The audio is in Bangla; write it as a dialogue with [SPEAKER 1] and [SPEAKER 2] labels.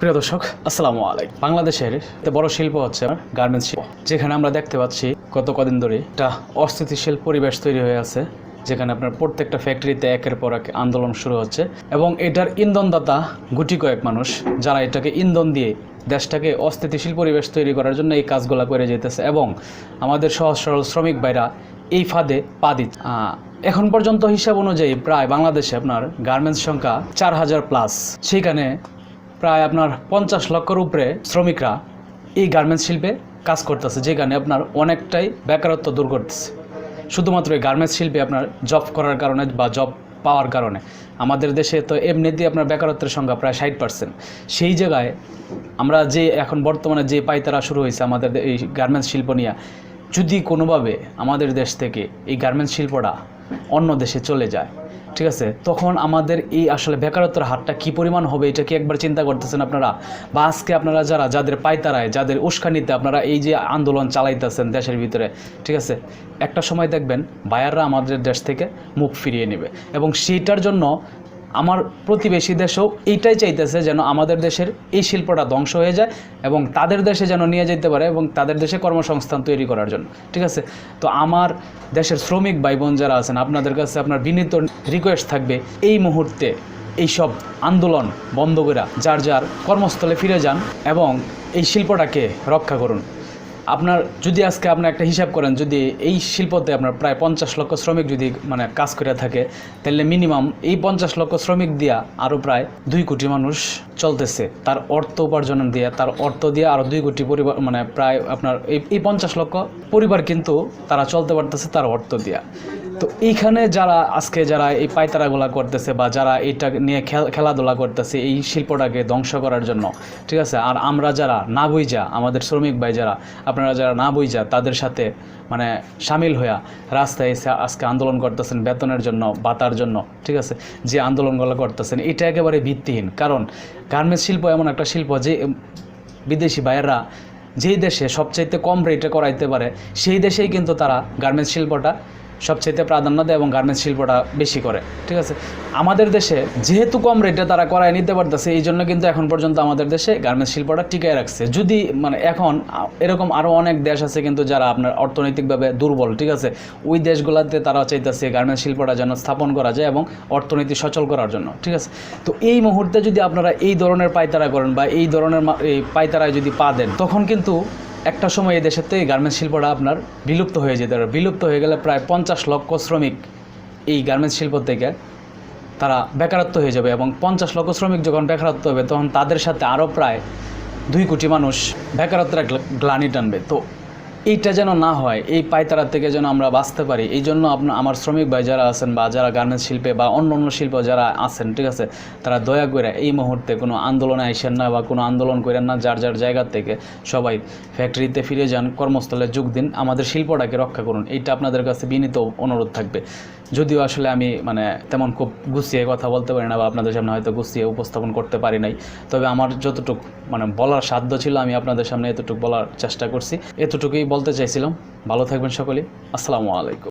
[SPEAKER 1] প্রিয় দর্শক, আসসালামু আলাইকুম। বাংলাদেশের বড় শিল্প হচ্ছে গার্মেন্টস শিল্প। যেখানে আমরা দেখতে পাচ্ছি গত কদিন ধরে একটা অস্থিতিশীল পরিবেশ তৈরি হয়ে আছে, যেখানে আপনার প্রত্যেকটা ফ্যাক্টরিতে একের পর এক আন্দোলন শুরু হচ্ছে এবং এটার ইন্ধনদাতা গুটি কয়েক মানুষ, যারা এটাকে ইন্ধন দিয়ে দেশটাকে অস্থিতিশীল পরিবেশ তৈরি করার জন্য এই কাজগুলো করে যেতেছে এবং আমাদের সহজ সরল শ্রমিক ভাইরা এই ফাঁদে পা দিচ্ছে। এখন পর্যন্ত হিসাব অনুযায়ী প্রায় বাংলাদেশে আপনার গার্মেন্টস সংখ্যা চার হাজার প্লাস সেখানে প্রায় আপনার পঞ্চাশ লক্ষের উপরে শ্রমিকরা এই গার্মেন্টস শিল্পে কাজ করতেছে যেখানে আপনার অনেকটাই বেকারত্ব দূর করতেছে। শুধুমাত্র এই গার্মেন্টস শিল্পে আপনার জব করার কারণে বা জব পাওয়ার কারণে। আমাদের দেশে তো এমনিতেই আপনার বেকারত্বের সংখ্যা প্রায় ষাট পার্সেন্ট সেই জায়গায় আমরা যে এখন বর্তমানে যে পাইতারা শুরু হয়েছে আমাদের এই গার্মেন্টস শিল্প নিয়ে, যদি কোনোভাবে আমাদের দেশ থেকে এই গার্মেন্টস শিল্পটা অন্য দেশে চলে যায় ঠিক আছে? তখন আমাদের এই আসলে বেকারত্বের হারটা কি পরিমাণ হবে এটা কি একবার চিন্তা করতেছেন আপনারা? বা আজকে আপনারা যারা, যাদের পায়তারায়, যাদের উস্কানিতে আপনারা এই যে আন্দোলন চালাইতেছেন দেশের ভিতরে, ঠিক আছে? একটা সময় দেখবেন বায়াররা আমাদের দেশ থেকে মুখ ফিরিয়ে নেবে এবং সেইটার জন্য আমার প্রতিবেশী দেশও এইটাই চাইতেছে যেন আমাদের দেশের এই শিল্পটা ধ্বংস হয়ে যায় এবং তাদের দেশে যেন নিয়ে যেতে পারে এবং তাদের দেশে কর্মসংস্থান তৈরি করার জন্য। ঠিক আছে? তো আমার দেশের শ্রমিক ভাই বোন যারা আছেন, আপনাদের কাছে আপনার বিনীত রিকোয়েস্ট থাকবে, এই মুহূর্তে এইসব আন্দোলন বন্ধ করে যার যার কর্মস্থলে ফিরে যান এবং এই শিল্পটাকে রক্ষা করুন। আপনার যদি আজকে আপনি একটা হিসাব করেন, যদি এই শিল্পতে আপনার প্রায় পঞ্চাশ লক্ষ শ্রমিক যদি মানে কাজ করে থাকে, তাহলে মিনিমাম এই পঞ্চাশ লক্ষ শ্রমিক দিয়া আরও প্রায় দুই কোটি মানুষ চলতেছে। তার অর্থ উপার্জন দিয়ে, তার অর্থ দিয়ে আরও দুই কোটি পরিবার মানে প্রায় আপনার এই এই পঞ্চাশ লক্ষ পরিবার কিন্তু তারা চলতে পারতেছে তার অর্থ দিয়া। তো এইখানে যারা আজকে যারা এই পায়তারাগুলা করতেছে বা যারা এটা নিয়ে খেল- খেলাধুলা করতেছে, এই শিল্পটাকে ধ্বংস করার জন্য, ঠিক আছে? আর আমরা যারা না বুঝা আমাদের শ্রমিক ভাই যারা, আপনারা যারা না বুঝা তাদের সাথে মানে সামিল হইয়া রাস্তায় এসে আজকে আন্দোলন করতেছেন বেতনের জন্য বাতার জন্য, ঠিক আছে? যে আন্দোলনগুলো করতেছেন, এটা একেবারে ভিত্তিহীন। কারণ গার্মেন্টস শিল্প এমন একটা শিল্প যে বিদেশি ভাইয়েরা যেই দেশে সবচাইতে কম রেটে করাইতে পারে, সেই দেশেই কিন্তু তারা গার্মেন্টস শিল্পটা সবচাইতে প্রাধান্য দেয় এবং গার্মেন্টস শিল্পটা বেশি করে, ঠিক আছে? আমাদের দেশে যেহেতু কম রেটে তারা করায় নিতে পারতেছে, এই জন্য কিন্তু এখন পর্যন্ত আমাদের দেশে গার্মেন্টস শিল্পটা টিকায় রাখছে। যদি মানে এখন এরকম আরও অনেক দেশ আছে কিন্তু যারা আপনার অর্থনৈতিকভাবে দুর্বল, ঠিক আছে? ওই দেশগুলোতে তারা চাইতেছে গার্মেন্টস শিল্পটা যেন স্থাপন করা যায় এবং অর্থনীতি সচল করার জন্য, ঠিক আছে? তো এই মুহূর্তে যদি আপনারা এই ধরনের পায়তারা করেন বা এই ধরনের এই পায়তারায় যদি পা দেন, তখন কিন্তু একটা সময় এই দেশের গার্মেন্টস শিল্পটা আপনার বিলুপ্ত হয়ে যেতে। পারে বিলুপ্ত হয়ে গেলে প্রায় পঞ্চাশ লক্ষ শ্রমিক এই গার্মেন্টস শিল্প থেকে তারা বেকারত্ব হয়ে যাবে এবং পঞ্চাশ লক্ষ শ্রমিক যখন বেকারত্ব হবে, তখন তাদের সাথে আরও প্রায় দুই কোটি মানুষ বেকারত্বের গ্লানি টানবে। তো এইটা যেন না হয়, এই পায়তারা থেকে যেন আমরা বাঁচতে পারি, এই জন্য আপনার আমার শ্রমিক ভাই যারা আছেন বা যারা গার্মেন্টস শিল্পে বা অন্য অন্য শিল্প যারা আছেন, ঠিক আছে, তারা দয়া করে এই মুহূর্তে কোনো আন্দোলনে আইসেন না বা কোনো আন্দোলন করেন না, যার যার জায়গা থেকে সবাই ফ্যাক্টরিতে ফিরে যান, কর্মস্থলে যোগ দিন, আমাদের শিল্পটাকে রক্ষা করুন, এইটা আপনাদের কাছে বিনীত অনুরোধ থাকবে। যদিও আসলে আমি মানে তেমন খুব গুছিয়ে কথা বলতে পারি না বা আপনাদের সামনে হয়তো গুছিয়ে উপস্থাপন করতে পারি নাই। তবে আমার যতটুকু মানে বলার সাধ্য ছিল, আমি আপনাদের সামনে এতটুকু বলার চেষ্টা করছি। এতটুকুই বলতে চাইছিলাম। ভালো থাকবেন সকলে আসসালামু আলাইকুম।